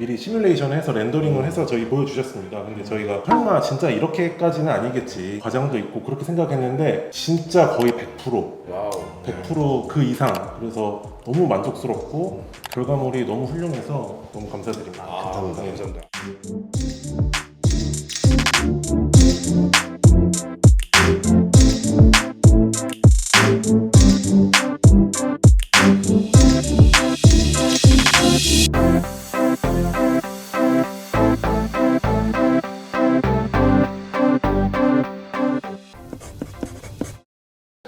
미리 시뮬레이션을 해서 렌더링을 해서 저희 보여주셨습니다. 근데 저희가 설마 진짜 이렇게까지는 아니겠지. 과장도 있고 그렇게 생각했는데 진짜 거의 100% 와우. 100%그 이상 그래서 너무 만족스럽고 결과물이 너무 훌륭해서 너무 감사드립니다. 아, 감사합니다. 감사합니다.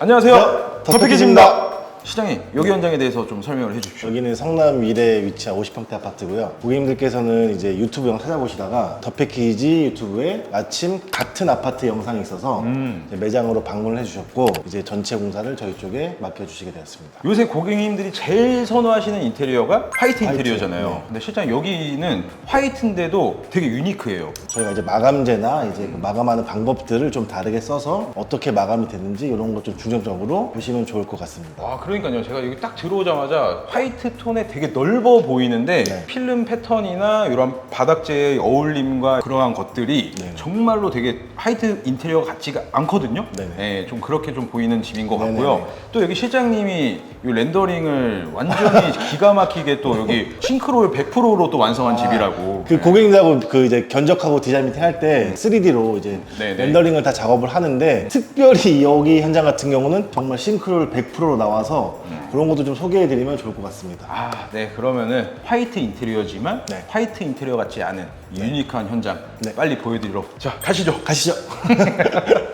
안녕하세요. 더더 패키지입니다. 시장님, 여기 현장에 대해서 좀 설명을 해주십시오. 여기는 성남 미래에 위치한 50평대 아파트고요. 고객님들께서는 이제 유튜브 영상 찾아보시다가 더 패키지 유튜브에 마침 같은 아파트 영상이 있어서 음. 이제 매장으로 방문을 해주셨고 이제 전체 공사를 저희 쪽에 맡겨주시게 되었습니다. 요새 고객님들이 제일 선호하시는 인테리어가 화이트 화이트, 인테리어잖아요. 네. 근데 실장 여기는 화이트인데도 되게 유니크해요. 저희가 이제 마감재나 이제 그 마감하는 방법들을 좀 다르게 써서 어떻게 마감이 됐는지 이런 것 좀 중점적으로 보시면 좋을 것 같습니다. 와그 러니까요 제가 여기 딱 들어오자마자 화이트 톤에 되게 넓어 보이는데 네. 필름 패턴이나 이런 바닥재의 어울림과 그러한 것들이 네. 정말로 되게 화이트 인테리어 같지가 않거든요 네네. 네, 좀 그렇게 좀 보이는 집인 것 네네네. 같고요 또 여기 실장님이 이 렌더링을 완전히 기가 막히게 또 여기 싱크로율 100%로 또 완성한 집이라고 그 고객님하고 그 이제 견적하고 디자인 미팅 할 때 3D로 이제 네네. 렌더링을 다 작업을 하는데 특별히 여기 현장 같은 경우는 정말 싱크로율 100%로 나와서 그런 것도 좀 소개해드리면 좋을 것 같습니다. 아, 네. 그러면은 화이트 인테리어지만 네. 화이트 인테리어 같지 않은 유니크한 현장 네. 빨리 보여드리러 자 가시죠. 가시죠.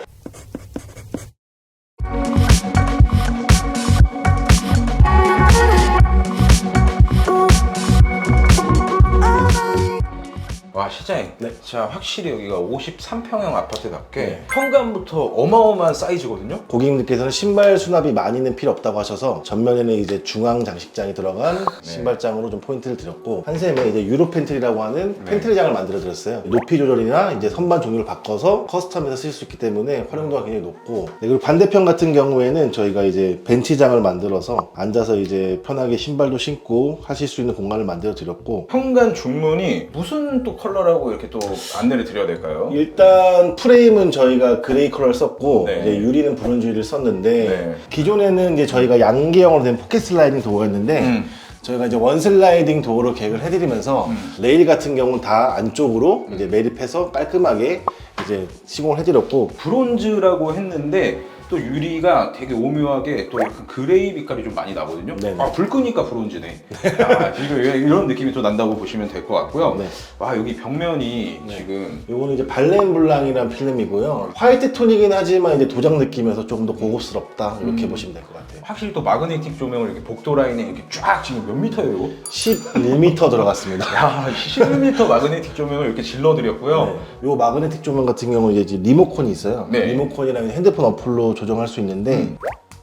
와 실장님. 네. 자 확실히 여기가 53평형 아파트답게 네. 현관부터 어마어마한 사이즈거든요. 고객님께서는 신발 수납이 많이는 필요 없다고 하셔서 전면에는 이제 중앙 장식장이 들어간 신발장으로 좀 포인트를 드렸고 한샘에 이제 유로 팬트리라고 하는 팬트리장을 만들어 드렸어요. 높이 조절이나 이제 선반 종류를 바꿔서 커스텀해서 쓸수 있기 때문에 활용도가 굉장히 높고 네, 그리고 반대편 같은 경우에는 저희가 이제 벤치장을 만들어서 앉아서 이제 편하게 신발도 신고 하실 수 있는 공간을 만들어 드렸고 현관 중문이 무슨 또 컬러라고 이렇게 또 안내를 드려야 될까요? 일단 프레임은 저희가 그레이 컬러를 썼고 네. 이제 유리는 브론즈 유리를 썼는데 네. 기존에는 이제 저희가 양계형으로 된 포켓 슬라이딩 도어가 있는데 음. 저희가 이제 원 슬라이딩 도어로 계획을 해드리면서 레일 같은 경우는 다 안쪽으로 이제 매립해서 깔끔하게 이제 시공을 해드렸고 브론즈라고 했는데 또 유리가 되게 오묘하게 또 약간 그레이 빛깔이 좀 많이 나거든요. 네네. 아, 불 끄니까 브론즈네. 아, 지금 이런 느낌이 또 난다고 보시면 될 것 같고요. 네. 와, 여기 벽면이 지금 요거는 이제 발렌블랑이라는 필름이고요 화이트 톤이긴 하지만 이제 도장 느낌에서 조금 더 고급스럽다 이렇게 음. 보시면 될 것 같아요 확실히 또 마그네틱 조명을 이렇게 복도 라인에 이렇게 쫙 지금 몇 미터예요? 이거? 11m 들어갔습니다 야, 11m 마그네틱 조명을 이렇게 질러드렸고요. 네. 요 마그네틱 조명 같은 경우는 이제 리모컨이 있어요. 네. 리모컨이랑 핸드폰 어플로 조정할 수 있는데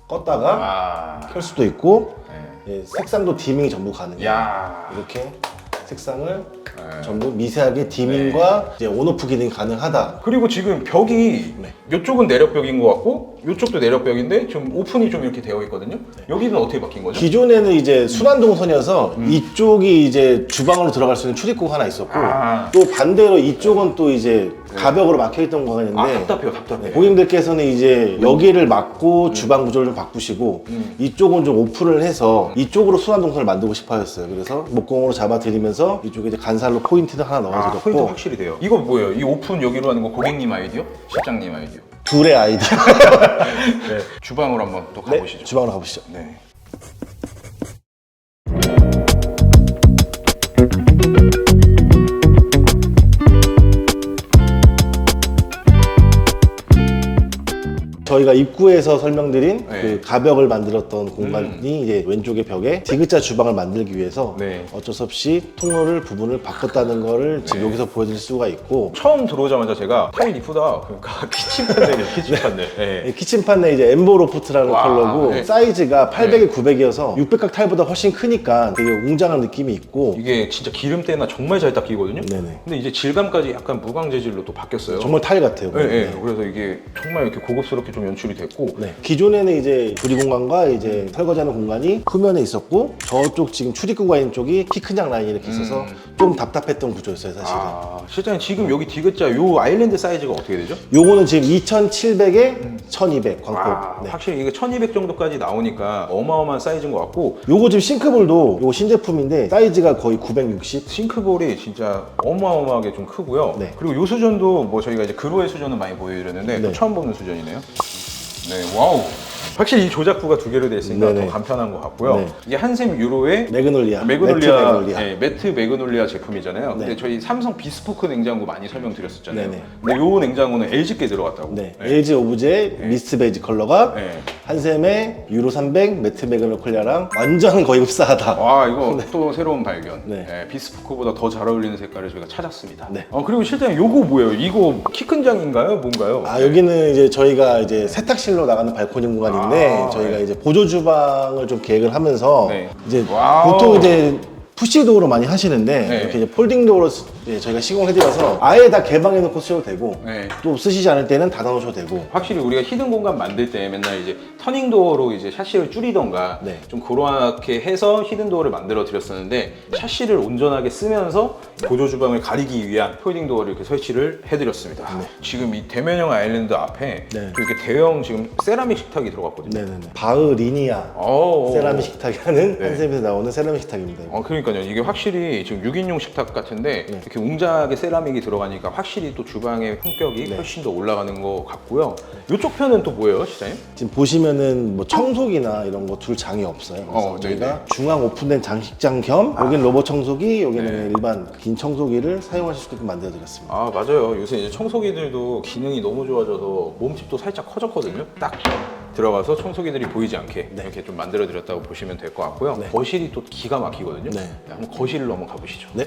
껐다가 아, 켤 수도 있고 네. 예, 색상도 디밍이 전부 가능해요. 야, 이렇게 색상을 네. 전부 미세하게 디밍과 이제 온오프 기능이 가능하다. 그리고 지금 벽이 네. 이쪽은 내력벽인 것 같고 이쪽도 내력벽인데 좀 오픈이 좀 이렇게 되어 있거든요. 네. 여기는 어떻게 바뀐 거죠? 기존에는 이제 순환 동선이어서 이쪽이 이제 주방으로 들어갈 수 있는 출입구가 하나 있었고 아. 또 반대로 이쪽은 또 이제 가벽으로 막혀 있던 거가 있는데 아, 답답해요, 답답해. 네, 고객님들께서는 이제 여기를 막고 주방 구조를 좀 바꾸시고 음. 이쪽은 좀 오픈을 해서 이쪽으로 순환 동선을 만들고 싶어 하셨어요. 그래서 목공으로 잡아드리면서 이쪽에 이제 간살로 포인트도 하나 아, 포인트 넣어드렸고 확실히 돼요. 이거 뭐예요? 이 오픈 여기로 하는 거 고객님 아이디어? 실장님 아이디어? 둘의 아이디어. 네. 주방으로 한번 또 네, 가보시죠. 주방으로 가보시죠. 네. 저희가 입구에서 설명드린 네. 그 가벽을 만들었던 공간이 이제 왼쪽의 벽에 디귿자 주방을 만들기 위해서 네. 어쩔 수 없이 통로를 부분을 바꿨다는 거를 지금 네. 여기서 보여드릴 수가 있고 처음 들어오자마자 제가 타일 이쁘다. 그러니까 키친 판넬이에요, 키친 판넬. 네. 이 키친판에 이제 엠보 로프트라는 와, 컬러고 네. 사이즈가 800에 900이어서 600각 타일보다 훨씬 크니까 되게 웅장한 느낌이 있고 이게 진짜 기름때나 정말 잘 닦이거든요. 네네. 근데 이제 질감까지 약간 무광 재질로 또 바뀌었어요. 정말 타일 같아요. 네, 네. 네. 그래서 이게 정말 이렇게 고급스럽게 좀 연출이 됐고 네. 기존에는 이제 조리 공간과 이제 설거지하는 공간이 후면에 있었고 저쪽 지금 출입구가 있는 쪽이 키큰장 라인이 이렇게 있어서 좀 답답했던 구조였어요 사실은. 아, 실장님 지금 여기 디귿자 요 아일랜드 사이즈가 어떻게 되죠? 요거는 지금 2,700에 1,200 광폭. 아, 네. 확실히 이게 1200 정도까지 나오니까 어마어마한 사이즈인 것 같고 요거 지금 싱크볼도 요거 신제품인데 사이즈가 거의 960. 싱크볼이 진짜 어마어마하게 좀 크고요. 네. 그리고 요 수전도 뭐 저희가 이제 그로의 수전은 많이 보여드렸는데 또 네. 처음 보는 수전이네요. 네, 와우. 확실히 이 조작부가 두 개로 되어 있으니까 네네. 더 간편한 것 같고요. 네. 이게 한샘 유로의 매그놀리아. 매그놀리아, 매트 매그놀리아. 네, 매트 매그놀리아 제품이잖아요. 네. 근데 저희 삼성 비스포크 냉장고 많이 설명드렸었잖아요. 네네. 근데 요 냉장고는 LG께 들어갔다고. 네. LG 오브제 미스트 베이지 컬러가 네. 한샘의 유로 300 매트 매그놀리아랑 완전 거의 흡사하다. 와 이거 또 새로운 발견. 네. 네, 비스포크보다 더 잘 어울리는 색깔을 저희가 찾았습니다. 네. 어 그리고 실장님 요거 뭐예요? 이거 키 큰 장인가요? 뭔가요? 아 여기는 이제 저희가 이제 세탁실로 나가는 발코니 공간인데 아, 저희가 네. 이제 보조 주방을 좀 계획을 하면서 네. 이제 와우. 보통 이제 푸시 도어로 많이 하시는데 네. 이렇게 이제 폴딩 도어로 쓰- 예, 저희가 시공해드려서 아예 다 개방해 놓고 쓰셔도 되고 네. 또 쓰시지 않을 때는 닫아 놓으셔도 되고 확실히 우리가 히든 공간 만들 때 맨날 이제 터닝 도어로 이제 샤시를 줄이던가 네. 좀 그렇게 해서 히든 도어를 만들어 드렸었는데 샤시를 온전하게 쓰면서 보조 주방을 가리기 위한 폴딩 도어를 이렇게 설치를 해드렸습니다. 지금 이 대면형 아일랜드 앞에 네. 또 이렇게 대형 지금 세라믹 식탁이 들어갔거든요. 네네네 바흐 리니아 어, 세라믹 식탁이라는 네. 한샘에서 나오는 세라믹 식탁입니다. 어, 그러니까요. 이게 확실히 지금 6인용 식탁 같은데 네. 이렇게 웅장하게 세라믹이 들어가니까 확실히 또 주방의 품격이 네. 훨씬 더 올라가는 것 같고요. 이쪽 편은 또 뭐예요, 시장님? 지금 보시면은 뭐 청소기나 이런 거 둘 장이 없어요. 그래서 어, 저희가 네네. 중앙 오픈된 장식장 겸 여기는 로봇 청소기, 여기는 네. 일반 긴 청소기를 사용하실 수 있게끔 만들어 드렸습니다. 아 맞아요. 요새 이제 청소기들도 기능이 너무 좋아져서 몸집도 살짝 커졌거든요. 딱 들어가서 청소기들이 보이지 않게 네. 이렇게 좀 만들어 드렸다고 보시면 될 것 같고요. 네. 거실이 또 기가 막히거든요. 네. 한번 거실로 한번 가보시죠. 네.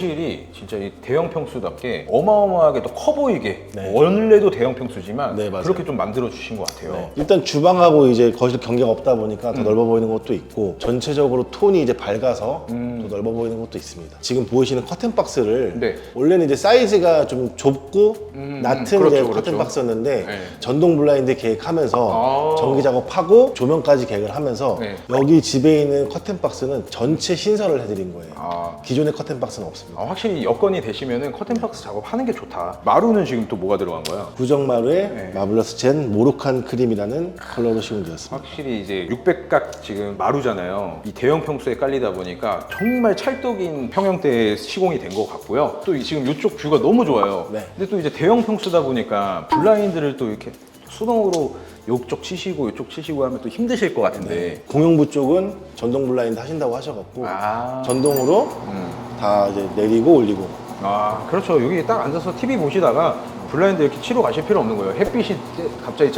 거실이 진짜 이 대형 평수답게 어마어마하게 또커 보이게 네. 원래도 대형 평수지만 네, 맞아요. 그렇게 좀 만들어 주신 것 같아요. 네. 일단 주방하고 이제 거실 경계가 없다 보니까 더 넓어 보이는 것도 있고 전체적으로 톤이 이제 밝아서 음. 더 넓어 보이는 것도 있습니다. 지금 보이시는 커튼 박스를 네. 원래는 이제 사이즈가 좀 좁고 음, 낮은 그렇죠, 이제 그렇죠. 커튼 박스였는데 네. 전동 블라인드 계획하면서 아. 전기 작업하고 조명까지 계획을 하면서 네. 여기 집에 있는 커튼 박스는 전체 신설을 해드린 거예요. 아, 기존의 커튼 박스는 없습니다. 아, 확실히 여건이 되시면은 커튼박스 작업하는 게 좋다. 마루는 지금 또 뭐가 들어간 거야? 구정마루에 네. 마블러스 젠 모로칸 크림이라는 컬러로 시공되었습니다. 확실히 이제 600각 지금 마루잖아요. 이 대형 평수에 깔리다 보니까 정말 찰떡인 평형대에 시공이 된 것 같고요. 또 이 지금 이쪽 뷰가 너무 좋아요. 네. 근데 또 이제 대형 평수다 보니까 블라인드를 또 이렇게 수동으로 이쪽 치시고 이쪽 치시고 하면 또 힘드실 것 같은데. 공용부 쪽은 전동 블라인드 하신다고 하셔갖고 아. 전동으로 음. 다 이제 내리고 올리고. 아 그렇죠. 여기 딱 앉아서 TV 보시다가 블라인드 이렇게 치러 가실 필요 없는 거예요. 햇빛이 쬐- 갑자기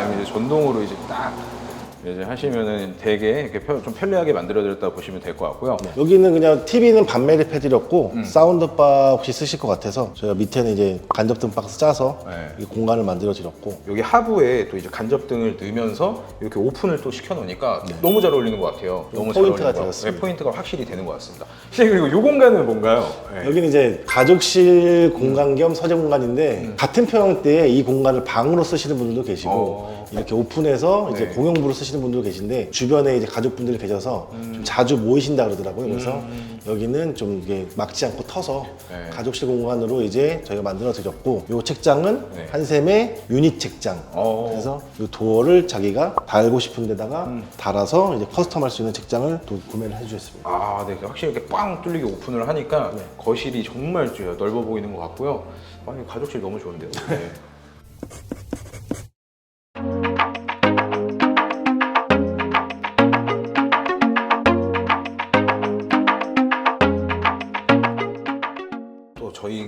이러면 이제 전동으로 이제 딱 이제 하시면은 되게 이렇게 편- 좀 편리하게 만들어 드렸다 보시면 될 것 같고요 여기는 그냥 TV는 반 매립 해드렸고 음. 사운드바 혹시 쓰실 것 같아서 저희가 밑에는 이제 간접등 박스 짜서 네. 이 공간을 만들어 드렸고 여기 하부에 또 이제 간접등을 넣으면서 이렇게 오픈을 또 시켜 놓으니까 너무 잘 어울리는 것 같아요 너무 잘 네. 포인트가 어울리는 것 같- 되었습니다. 네, 포인트가 확실히 되는 것 같습니다 선생님 그리고 이 공간은 뭔가요? 네. 여기는 이제 가족실 공간 겸 서재 공간인데 같은 평형대에 이 공간을 방으로 쓰시는 분들도 계시고 어. 이렇게 오픈해서 이제 네. 공용부로 쓰시는 분들도 계신데 주변에 이제 가족분들이 계셔서 음. 좀 자주 모이신다 그러더라고요. 그래서 여기는 좀 이게 막지 않고 터서 네. 가족실 공간으로 이제 저희가 만들어 드렸고 이 책장은 네. 한샘의 유닛 책장. 어. 그래서 이 도어를 자기가 달고 싶은 데다가 음. 달아서 이제 커스텀할 수 있는 책장을 또 구매를 해주셨습니다. 아, 네. 확실히 이렇게 빵 뚫리게 오픈을 하니까 네. 거실이 정말 좀 넓어 보이는 것 같고요. 아, 이 가족실 너무 좋은데요. 네.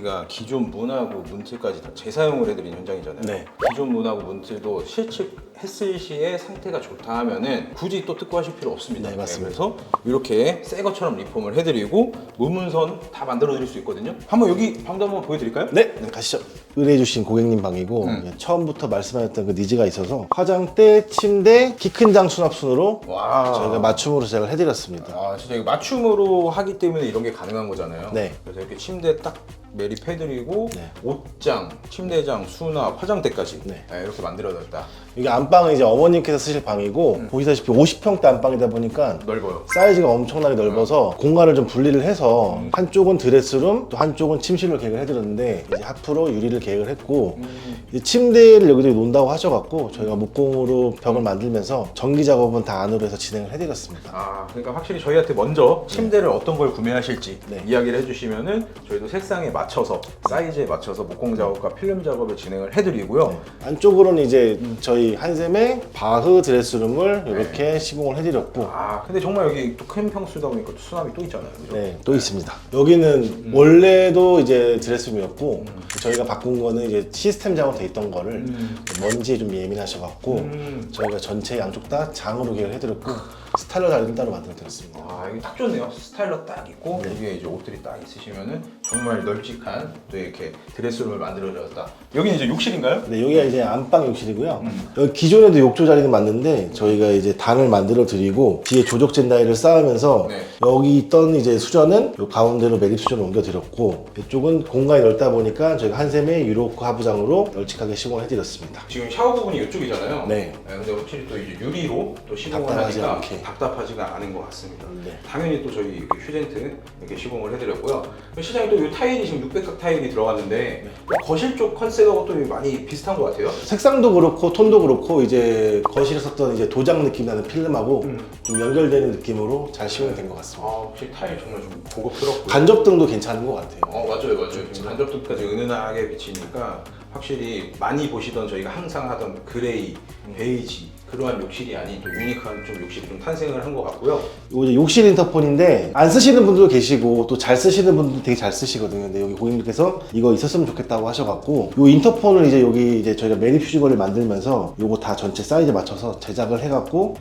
저희가 기존 문하고 문틀까지 다 재사용을 해드린 현장이잖아요. 네. 기존 문하고 문틀도 실측했을 시에 상태가 좋다 하면은 굳이 또 특구하실 필요 없습니다. 네, 맞습니다. 그래서 이렇게 새 것처럼 리폼을 해드리고 문문선 다 만들어 드릴 수 있거든요. 한번 여기 방도 한번 보여드릴까요? 네, 네, 가시죠. 의뢰해주신 고객님 방이고 음. 예, 처음부터 말씀하셨던 그 니즈가 있어서 화장대, 침대, 키 큰 장 수납 순으로 와. 저희가 맞춤으로 제작을 해드렸습니다. 아 진짜 이거 맞춤으로 하기 때문에 이런 게 가능한 거잖아요. 네. 그래서 이렇게 침대 딱 매립해드리고 네. 옷장, 침대장, 수납, 화장대까지 네. 네, 이렇게 만들어졌다. 여기 안방은 이제 어머님께서 쓰실 방이고 음. 보시다시피 50평대 안방이다 보니까 넓어요. 사이즈가 엄청나게 넓어서 공간을 좀 분리를 해서 음. 한쪽은 드레스룸 또 한쪽은 침실로 계획을 해드렸는데 이제 앞으로 유리를 계획을 했고 음. 이제 침대를 여기저기 놓는다고 하셔갖고 저희가 목공으로 벽을 만들면서 전기 작업은 다 안으로 해서 진행을 해드렸습니다. 아 그러니까 확실히 저희한테 먼저 침대를 어떤 걸 구매하실지 네. 이야기를 해주시면은 저희도 색상에 맞춰서 사이즈에 맞춰서 목공 작업과 필름 작업을 진행을 해드리고요. 네. 안쪽으로는 이제 저희 한샘의 바흐 드레스룸을 이렇게 시공을 해드렸고 아 근데 정말 여기 또 큰 평수다 보니까 또 수납이 또 있잖아요. 그죠? 네, 또 있습니다. 여기는 원래도 이제 드레스룸이었고 저희가 바꾼 거는 이제 시스템 작업돼 있던 거를 음. 먼지에 좀 예민하셔갖고 음. 저희가 전체 양쪽 다 장으로 계획을 해드렸고 스타일러 자리는 따로 만들어드렸습니다. 아 이게 딱 좋네요. 스타일러 딱 있고 네. 여기에 이제 옷들이 딱 있으시면은 정말 널찍한 또 이렇게 드레스룸을 만들어졌다. 여기는 이제 욕실인가요? 네, 여기가 이제 안방 욕실이고요. 음. 여기 기존에도 욕조 자리는 맞는데 저희가 이제 단을 만들어 드리고 뒤에 조적 젠다이를 쌓으면서 네. 여기 있던 이제 수전은 요 가운데로 매립 수전을 옮겨 드렸고 이쪽은 공간이 넓다 보니까 저희가 한샘의 유로크 하부장으로 널찍하게 시공을 해드렸습니다. 지금 샤워 부분이 이쪽이잖아요. 네. 근데 확실히 또 이제 유리로 또 시공을 답답하지 하니까 않게. 답답하지가 않은 것 같습니다. 네. 당연히 또 저희 이렇게 휴젠트 이렇게 시공을 해드렸고요. 시장에 또이 타일이 지금 600각 타일이 들어갔는데 또 거실 쪽 컨셉하고 또 많이 비슷한 것 같아요. 색상도 그렇고 톤도 그렇고 이제 거실에 썼던 이제 도장 느낌 나는 필름하고 음. 좀 연결되는 느낌으로 잘 시공이 된것 같습니다. 아 확실히 타일 정말 좀 고급스럽고. 간접등도 괜찮은 것 같아요. 어 맞아요 맞아요 지금 간접등까지 은은하게 비치니까 확실히 많이 보시던 저희가 항상 하던 그레이, 베이지 그러한 욕실이 아닌 또 유니크한 좀 욕실이 좀 탄생을 한 것 같고요 이거 이제 욕실 인터폰인데 안 쓰시는 분들도 계시고 또 잘 쓰시는 분들도 되게 잘 쓰시거든요. 근데 여기 고객님께서 이거 있었으면 좋겠다고 하셔갖고 이 인터폰을 이제 여기 이제 저희가 휴지거를 만들면서 요거 다 전체 사이즈 맞춰서 제작을 해갖고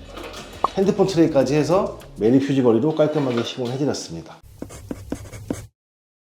핸드폰 트레이까지 해서 휴지거리로 깔끔하게 시공을 해드렸습니다.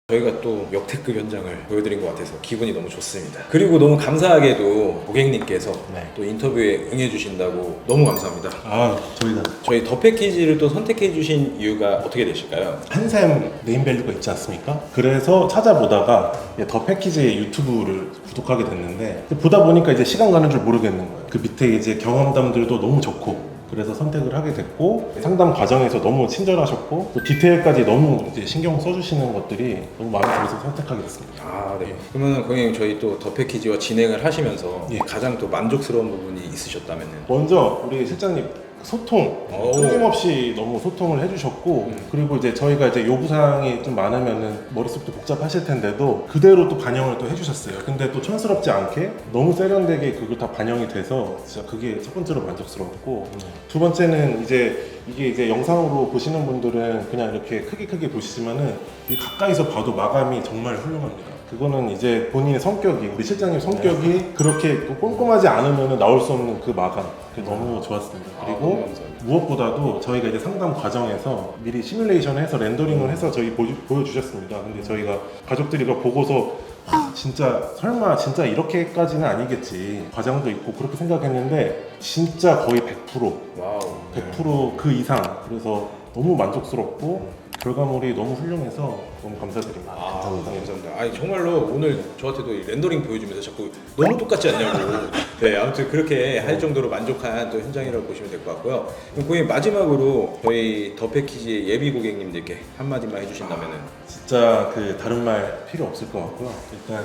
저희가 또 역대급 현장을 보여드린 것 같아서 기분이 너무 좋습니다. 그리고 너무 감사하게도 고객님께서 네. 또 인터뷰에 응해주신다고 너무 감사합니다. 아 저희가 저희 더 패키지를 또 선택해주신 이유가 어떻게 되실까요? 한샘 네임밸류가 있지 않습니까? 그래서 찾아보다가 이제 더 패키지의 유튜브를 구독하게 됐는데 보다 보니까 이제 시간 가는 줄 모르겠는 거예요. 그 밑에 이제 경험담들도 너무 좋고 그래서 선택을 하게 됐고 상담 과정에서 너무 친절하셨고 또 디테일까지 너무 이제 신경 써주시는 것들이 너무 마음에 들어서 선택하게 됐습니다. 아, 네. 그러면 고객님 저희 또 더 패키지와 진행을 하시면서 예. 가장 또 만족스러운 부분이 있으셨다면은 먼저 우리 실장님 소통 오. 끊임없이 너무 소통을 해주셨고 그리고 이제 저희가 이제 요구사항이 좀 많으면은 머릿속도 복잡하실 텐데도 그대로 또 반영을 또 해주셨어요. 근데 또 촌스럽지 않게 너무 세련되게 그걸 다 반영이 돼서 진짜 그게 첫 번째로 만족스러웠고 두 번째는 이제 이게 이제 영상으로 보시는 분들은 그냥 이렇게 크게 크게 보시지만은 이 가까이서 봐도 마감이 정말 훌륭합니다. 그거는 이제 본인의 성격이 우리 실장님 성격이 그렇게 또 꼼꼼하지 않으면 나올 수 없는 그 마감. 그게 너무 좋았습니다. 아, 그리고 감사합니다. 무엇보다도 저희가 이제 상담 과정에서 미리 시뮬레이션을 해서 렌더링을 해서 저희 보 여, 주셨습니다. 근데 저희가 가족들이 이거 보고서 아, 진짜 설마 진짜 이렇게까지는 아니겠지. 과장도 있고 그렇게 생각했는데 진짜 거의 100% 와우. 100%그 이상. 그래서 너무 만족스럽고 결과물이 너무 훌륭해서 너무 감사드립니다. 아, 감사합니다. 아니 정말로 오늘 저한테도 이 렌더링 보여주면서 자꾸 너무 똑같지 않냐고. 네, 아무튼 그렇게 할 정도로 만족한 또 현장이라고 보시면 될 것 같고요. 그럼 고객님 마지막으로 저희 더 패키지의 예비 고객님들께 한마디만 해주신다면은 진짜 그 다른 말 필요 없을 것 같고요. 일단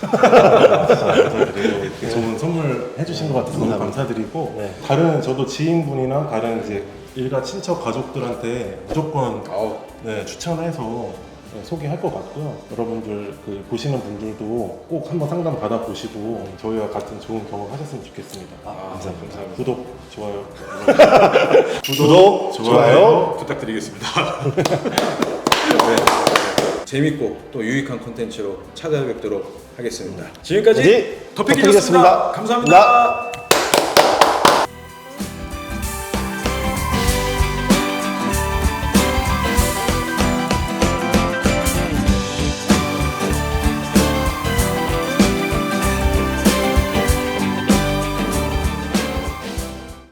감사드리고 이렇게 좋은 선물 해주신 것 같아서 너무 감사드리고 네. 다른 저도 지인분이나 다른 이제 일가 친척 가족들한테 무조건 아우 네, 추천해서 네, 소개할 것 같고요. 여러분들 그 보시는 분들도 꼭 한번 상담 받아 보시고 저희와 같은 좋은 경험 하셨으면 좋겠습니다. 아, 감사합니다. 구독, 좋아요. 구독, 좋아요. 부탁드리겠습니다. 재밌고 또 유익한 콘텐츠로 찾아뵙도록 하겠습니다. 지금까지 네, 더피기였습니다. 더피기였습니다. 감사합니다.